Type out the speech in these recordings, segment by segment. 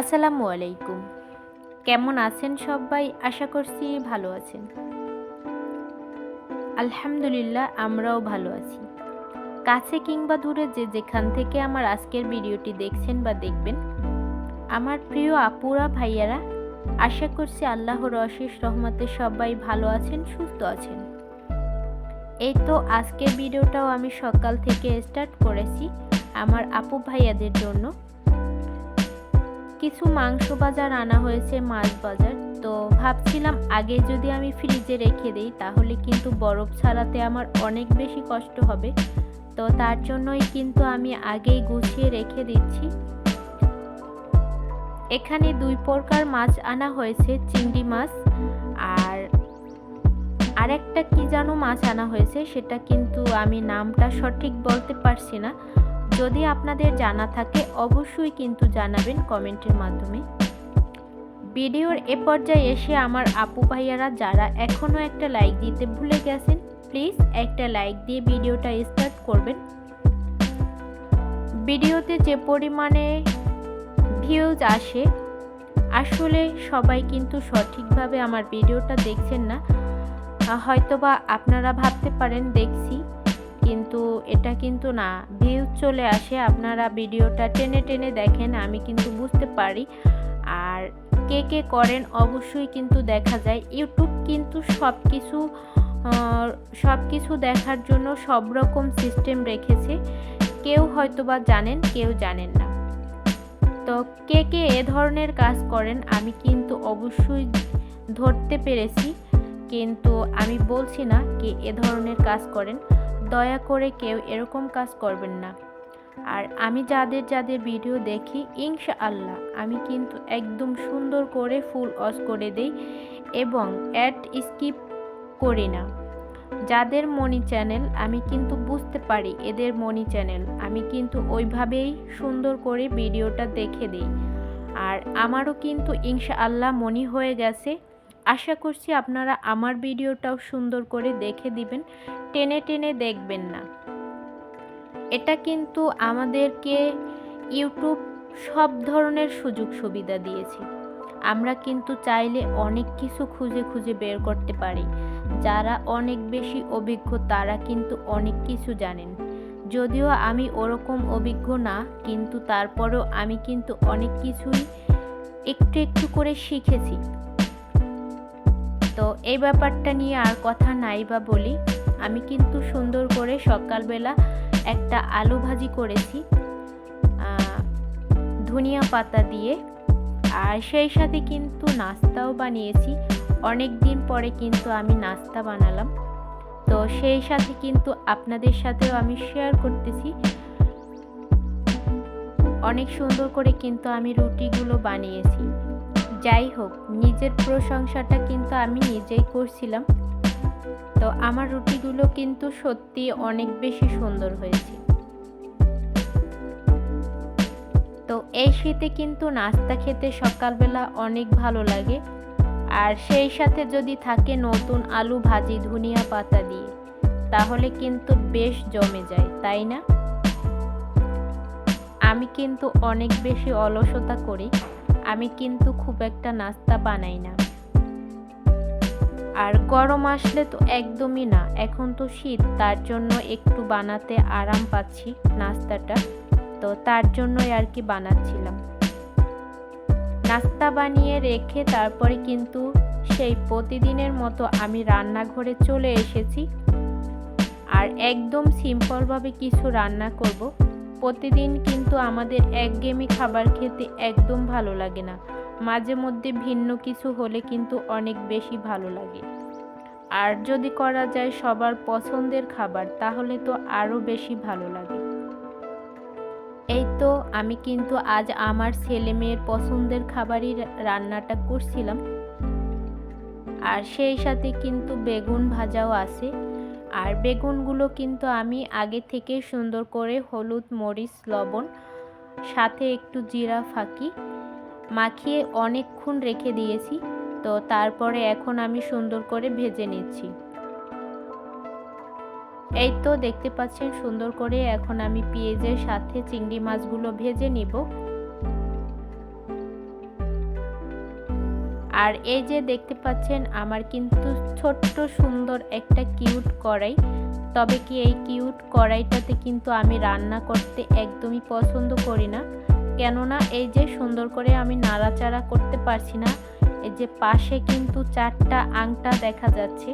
আসসালামু আলাইকুম। কেমন আছেন সবাই? আশা করছি ভালো আছেন। আলহামদুলিল্লাহ, আমরাও ভালো আছি। কাছে কিংবা দূরে যে যেখান থেকে আমার আজকের ভিডিওটি দেখছেন বা দেখবেন, আমার প্রিয় আপুরা, ভাইয়ারা, আশা করছি আল্লাহর অশেষ রহমতে সবাই ভালো আছেন, সুস্থ আছেন। এই তো আজকের ভিডিওটাও আমি সকাল থেকে স্টার্ট করেছি আমার আপু ভাইয়াদের জন্য। কিছু মাংস বাজার আনা হয়েছে মাছ বাজার। তো ভাবছিলাম আগে যদি আমি ফ্রিজে রেখে দিই, তাহলে কিন্তু বরফ ছাড়াতে আমার অনেক বেশি কষ্ট হবে। তো তার জন্যই কিন্তু আমি আগেই গুছিয়ে রেখে দিচ্ছি। এখানে দুই প্রকার মাছ আনা হয়েছে, চিংড়ি মাছ। আর আরেকটা কি যেন মাছ আনা হয়েছে, সেটা কিন্তু আমি নামটা সঠিক বলতে পারছি না। যদি আপনাদের জানা থাকে, অবশ্যই কিন্তু জানাবেন কমেন্টের মাধ্যমে। ভিডিওর এ পর্যায়ে এসে আমার আপু ভাইয়ারা যারা এখনও একটা লাইক দিতে ভুলে গেছেন প্লিজ একটা লাইক দিয়ে ভিডিওটা স্টার্ট করবেন। ভিডিওতে যে পরিমাণে ভিউজ আসে, আসলে সবাই কিন্তু সঠিকভাবে আমার ভিডিওটা দেখছেন না। হয়তোবা আপনারা ভাবতে পারেন, দেখছি। কিন্তু এটা কিন্তু না। ভিউজ চলে আসে, আপনারা ভিডিওটা টেনে টেনে দেখেন, আমি কিন্তু বুঝতে পারি। আর কে কে করেন অবশ্যই কিন্তু দেখা যায়। ইউটিউব কিন্তু সব কিছু সব কিছু দেখার জন্য সব রকম সিস্টেম রেখেছে। কেউ হয়তো বা জানেন, কেউ জানেন না। তো কে কে এ ধরনের কাজ করেন, আমি কিন্তু অবশ্যই ধরতে পেরেছি। কিন্তু আমি বলছি না কে এ ধরনের কাজ করেন। দয়া করে কেউ এরকম কাজ করবেন না। আর আমি যাদের যাদের ভিডিও দেখি ইনশা আল্লাহ আমি কিন্তু একদম সুন্দর করে ফুল অস করে দেই এবং অ্যাড স্কিপ করি না। যাদের মনি চ্যানেল আমি কিন্তু বুঝতে পারি এদের মনি চ্যানেল আমি কিন্তু ওইভাবেই সুন্দর করে ভিডিওটা দেখে দিই। আর আমারও কিন্তু ইনশা আল্লাহ মনি হয়ে গেছে। আশা করছি আপনারা আমার ভিডিওটাও সুন্দর করে দেখে দিবেন, টেনে টেনে দেখবেন না। এটা কিন্তু আমাদেরকে ইউটিউব সব ধরনের সুযোগ সুবিধা দিয়েছে। আমরা কিন্তু চাইলে অনেক কিছু খুঁজে খুঁজে বের করতে পারি। যারা অনেক বেশি অভিজ্ঞ, তারা কিন্তু অনেক কিছু জানেন। যদিও আমি ওরকম অভিজ্ঞ না, কিন্তু তারপরেও আমি কিন্তু অনেক কিছুই একটু একটু করে শিখেছি। তো এই ব্যাপারটা নিয়ে আর কথা নাই বা বলি। আমি কিন্তু সুন্দর করে সকালবেলা একটা আলু ভাজি করেছি ধনিয়া পাতা দিয়ে। আর সেই সাথে কিন্তু নাস্তাও বানিয়েছি। অনেক দিন পরে কিন্তু আমি নাস্তা বানালাম। তো সেই সাথে কিন্তু আপনাদের সাথেও আমি শেয়ার করতেছি। অনেক সুন্দর করে কিন্তু আমি রুটিগুলো বানিয়েছি। যাই হোক, নিজের প্রশংসাটা কিন্তু আমি নিজেই করছিলাম। তো আমার রুটিগুলো কিন্তু সত্যি অনেক বেশি সুন্দর হয়েছে। তো এই শীতে কিন্তু নাস্তা খেতে সকালবেলা অনেক ভালো লাগে। আর সেই সাথে যদি থাকে নতুন আলু ভাজি, ধনিয়া পাতা দিয়ে, তাহলে কিন্তু বেশ জমে যায়, তাই না? আমি কিন্তু অনেক বেশি অলসতা করি। আমি কিন্তু খুব একটা নাস্তা বানাই না। আর গরম আসলে তো একদমই না, এখন তো শীত, তার জন্য একটু বানাতে আরাম পাচ্ছি নাস্তাটা। তো তার জন্যই আর কি বানাচ্ছিলাম। নাস্তা বানিয়ে রেখে তারপরে কিন্তু সেই প্রতিদিনের মতো আমি রান্নাঘরে চলে এসেছি। আর একদম সিম্পলভাবে কিছু রান্না করব। প্রতিদিন কিন্তু আমাদের একঘেয়েমি খাবার খেতে একদম ভালো লাগে না। মাঝে মধ্যে ভিন্ন কিছু হলে কিন্তু অনেক বেশি ভালো লাগে। আর যদি করা যায় সবার পছন্দের খাবার, তাহলে তো আরও বেশি ভালো লাগে। এই তো আমি কিন্তু আজ আমার ছেলে মেয়ের পছন্দের খাবারই রান্নাটা করছিলাম। আর সেই সাথে কিন্তু বেগুন ভাজাও আছে। আর বেগুনগুলো কিন্তু আমি আগে থেকে সুন্দর করে হলুদ, মরিচ, লবণ, সাথে একটু জিরা ফাঁকি মাখিয়ে অনেকক্ষণ রেখে দিয়েছি। তো তারপরে এখন আমি সুন্দর করে ভেজে নিচ্ছি। এই তো দেখতে পাচ্ছেন সুন্দর করে এখন আমি পেঁয়াজের সাথে চিংড়ি মাছগুলো ভেজে নিব। আর এই যে দেখতে পাচ্ছেন, আমার কিন্তু ছোট্ট সুন্দর একটা কিউট কড়াই। তবে কি এই কিউট কড়াইটাতে কিন্তু আমি রান্না করতে একদমই পছন্দ করি না। কেননা এই যে সুন্দর করে আমি নাড়াচাড়া করতে পারছি না, এই যে পাশে কিন্তু চারটা আংটা দেখা যাচ্ছে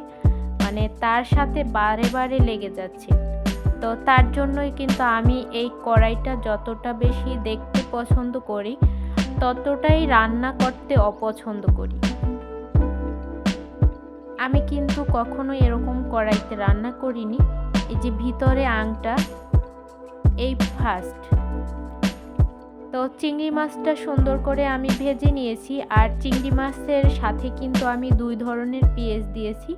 মানে তার সাথে বারে বারে লেগে যাচ্ছে। তো তার জন্যই কিন্তু আমি এই কড়াইটা যতটা বেশি দেখতে পছন্দ করি ততটাই রান্না করতে অপছন্দ করি। আমি কিন্তু কখনো এরকম কড়াইতে রান্না করিনি। এই যে ভিতরে আংটা, এই ফার্স্ট তো চিংড়ি মাছটা সুন্দর করে আমি ভেজে নিয়েছি আর চিংড়ি মাছের সাথে কিন্তু আমি দুই ধরনের পেঁয়াজ দিয়েছি।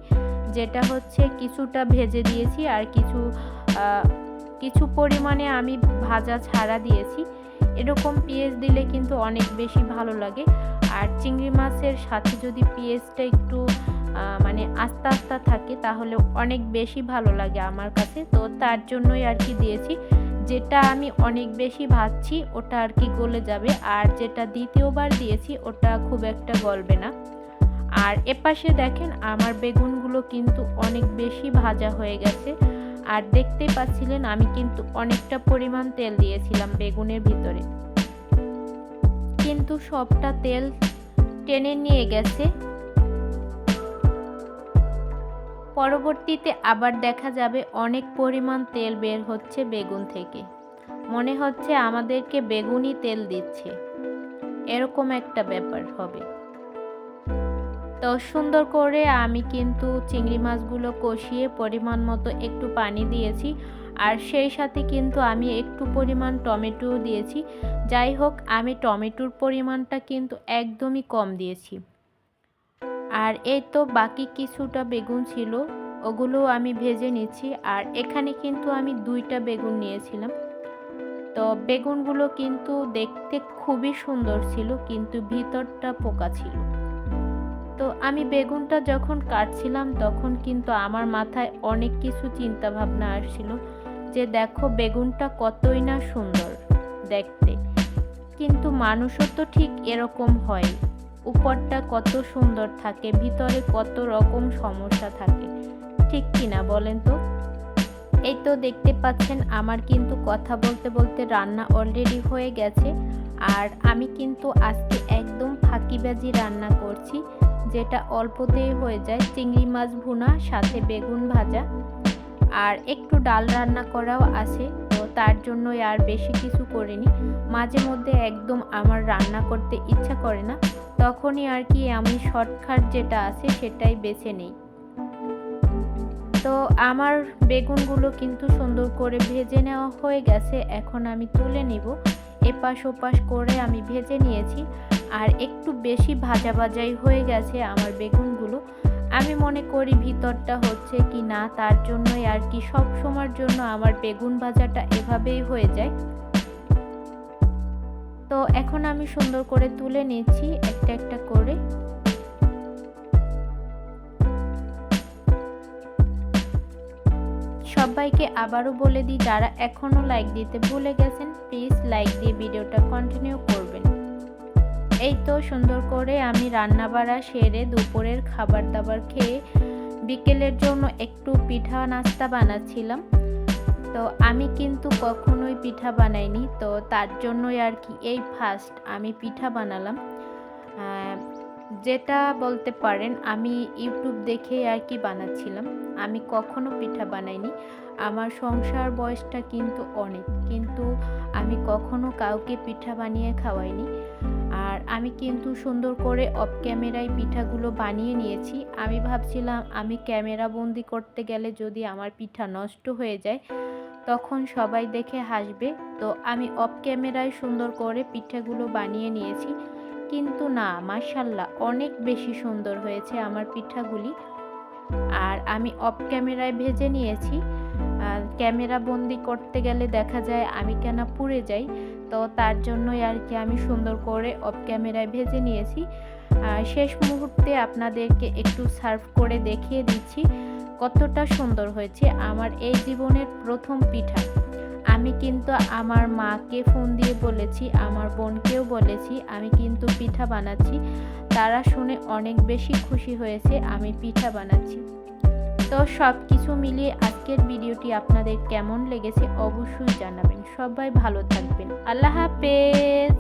যেটা হচ্ছে কিছুটা ভেজে দিয়েছি আর কিছু কিছু পরিমাণে আমি ভাজা ছাড়া দিয়েছি। এরকম পেঁয়াজ দিলে কিন্তু অনেক বেশি ভালো লাগে। আর চিংড়ি মাছের সাথে যদি পেঁয়াজটা একটু মানে আস্তে আস্তে থাকে, তাহলে অনেক বেশি ভালো লাগে আমার কাছে। তো তার জন্যই আর কি দিয়েছি। যেটা আমি অনেক বেশি ভাজছি, ওটা আর কি গলে যাবে। আর যেটা দ্বিতীয়বার দিয়েছি, ওটা খুব একটা গলবে না। আর এপাশে দেখেন, আমার বেগুনগুলো কিন্তু অনেক বেশি ভাজা হয়ে গেছে। আর দেখতে পাচ্ছিলেন আমি কিন্তু অনেকটা পরিমাণ তেল দিয়েছিলাম বেগুনের ভিতরে। কিন্তু সবটা তেল টেনে নিয়ে গেছে। পরবর্তীতে আবার দেখা যাবে অনেক পরিমাণ তেল বের হচ্ছে বেগুন থেকে। মনে হচ্ছে আমাদেরকে বেগুনই তেল দিচ্ছে। এরকম একটা ব্যাপার হবে। তো সুন্দর করে আমি কিন্তু চিংড়ি মাছগুলো কষিয়ে পরিমাণ মতো একটু পানি দিয়েছি। আর সেই সাথে কিন্তু আমি একটু পরিমাণ টমেটো দিয়েছি। যাই হোক, আমি টমেটোর পরিমাণটা কিন্তু একদমই কম দিয়েছি। আর এই তো বাকি কিছুটা বেগুন ছিল ওগুলো আমি ভেজে নিচ্ছি। আর এখানে কিন্তু আমি দুইটা বেগুন নিয়েছিলাম। তো বেগুনগুলো কিন্তু দেখতে খুবই সুন্দর ছিল, কিন্তু ভিতরটা পোকা ছিল। তো আমি বেগুনটা যখন কাটছিলাম, তখন কিন্তু আমার মাথায় অনেক কিছু চিন্তা ভাবনা আসছিল যে দেখো বেগুনটা কতই না সুন্দর দেখতে। কিন্তু মানুষও তো ঠিক এরকম হয়। উপরটা কত সুন্দর থাকে, ভিতরে কত রকম সমস্যা থাকে। ঠিক কিনা বলেন তো? এই তো দেখতে পাচ্ছেন আমার কিন্তু কথা বলতে বলতে রান্না অলরেডি হয়ে গেছে। আর আমি কিন্তু আজকে একদম ফাঁকিবাজি রান্না করছি। যেটা অল্পতেই হয়ে যায়, চিংড়ি মাছ ভুনা, সাথে বেগুন ভাজা, আর একটু ডাল রান্না করাও আছে, তো তার জন্যই আর বেশি কিছু করিনি। মাঝে মধ্যে একদম আমার রান্না করতে ইচ্ছা করে না, তখনই আর কি আমি শর্টকাট যেটা আছে সেটাই বেছে নিই। তো আমার বেগুনগুলো কিন্তু সুন্দর করে ভেজে নেওয়া হয়ে গেছে, এখন আমি তুলে নিব। এপাশ ওপাশ করে আমি ভেজে নিয়েছি আর একটু বেশি ভাজা ভাজাই হয়ে গেছে আমার বেগুনগুলো। আমি মনে করি ভিতরটা হচ্ছে কি না, তার জন্যই আর কি সব সময়ের জন্য আমার বেগুন ভাজাটা এভাবেই হয়ে যায়। তো এখন আমি সুন্দর করে তুলে নিচ্ছি একটা একটা করে। সবাইকে আবারও বলে দিই, যারা এখনও লাইক দিতে ভুলে গেছেন প্লিজ লাইক দিয়ে ভিডিওটা কন্টিনিউ করবেন। এই তো সুন্দর করে আমি রান্না বাড়া সেরে দুপুরের খাবার দাবার খেয়ে বিকেলের জন্য একটু পিঠা নাস্তা বানাচ্ছিলাম। তো আমি কিন্তু কখনোই পিঠা বানাইনি, তো তার জন্যই আর কি এই ফার্স্ট আমি পিঠা বানালাম। যেটা বলতে পারেন আমি ইউটিউব দেখে আর কি বানাচ্ছিলাম। আমি কখনো পিঠা বানাইনি। আমার সংসার বয়সটা কিন্তু অনেক, কিন্তু আমি কখনো কাউকে পিঠা বানিয়ে খাওয়াইনি। আমি কিন্তু সুন্দর করে অফ ক্যামেরায় পিঠাগুলো বানিয়ে নিয়েছি। আমি ভাবছিলাম, আমি ক্যামেরা বন্দি করতে গেলে যদি আমার পিঠা নষ্ট হয়ে যায়, তখন সবাই দেখে হাসবে। তো আমি অফ ক্যামেরায় সুন্দর করে পিঠাগুলো বানিয়ে নিয়েছি। কিন্তু না মার্শাল্লাহ অনেক বেশি সুন্দর হয়েছে আমার পিঠাগুলি। আর আমি অফ ক্যামেরায় ভেজে নিয়েছি। ক্যামেরা বন্দি করতে গেলে দেখা যায় আমি কেন পুড়ে যাই। তো তার জন্যই আর কি আমি সুন্দর করে অফ ক্যামেরায় ভেজে নিয়েছি। শেষ মুহূর্তে আপনাদেরকে একটু সার্ভ করে দেখিয়ে দিচ্ছি কতটা সুন্দর হয়েছে আমার এই জীবনের প্রথম পিঠা। আমি কিন্তু আমার মাকে ফোন দিয়ে বলেছি, আমার বোনকেও বলেছি, আমি কিন্তু পিঠা বানাচ্ছি। তারা শুনে অনেক বেশি খুশি হয়েছে, আমি পিঠা বানাচ্ছি। তো সব কিছু মিলিয়ে আজকের ভিডিওটি আপনাদের কেমন লেগেছে অবশ্যই জানাবেন। সবাই ভালো থাকবেন। আল্লাহ হাফেজ।